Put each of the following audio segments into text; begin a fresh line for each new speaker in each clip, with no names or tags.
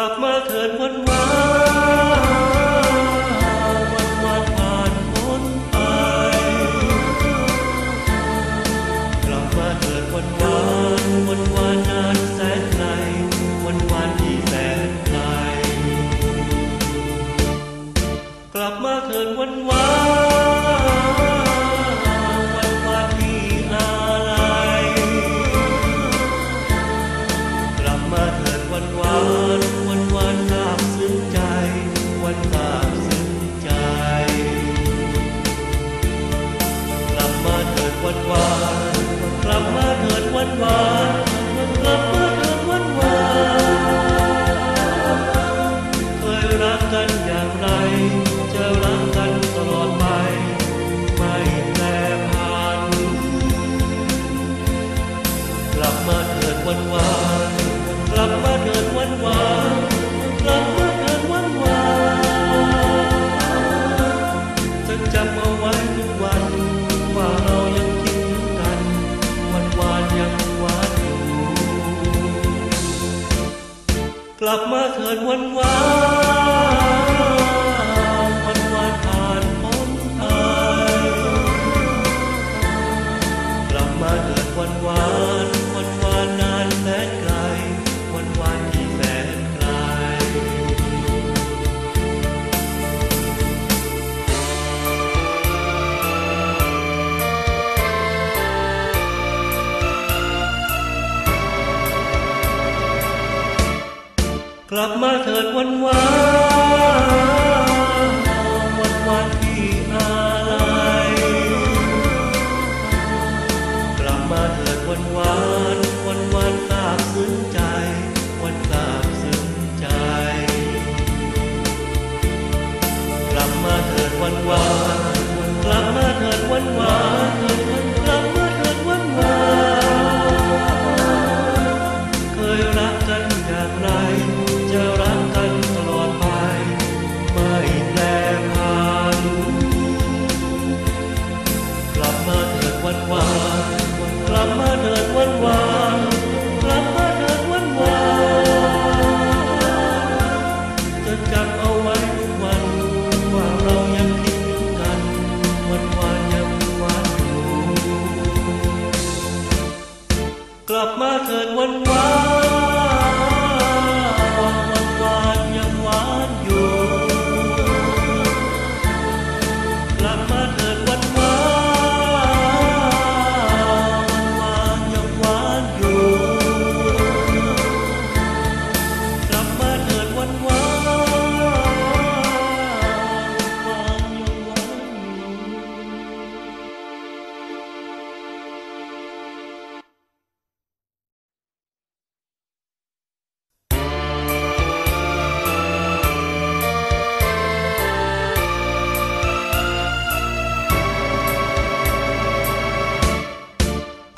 ลับมาเถิดวันว มาเถิดวันวานกลับมาเถิดวันวานกลับมาเถิดวันวานเคยรักกันอย่างไร จะรักกันตลอดไป ไม่แปรผันกลับมาเถิดวันวาน กลับมาเถิดวันวาน กลับมาเถิดวันวานวันวานที่อะไรกลับมาเถิดวันวานวันวานซาบซึ้งใจ วันซาบซึ้งใจ กลับมาเถิดวันวาน วันวานกลับมาเถิดวันวานจะจำเอาไว้ทุกวันว่าเรายังคิดถึงกัน วันวานยังหวานอยู่กลับมาเถิดวันวาน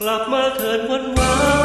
กลับมาเถิดวันวาน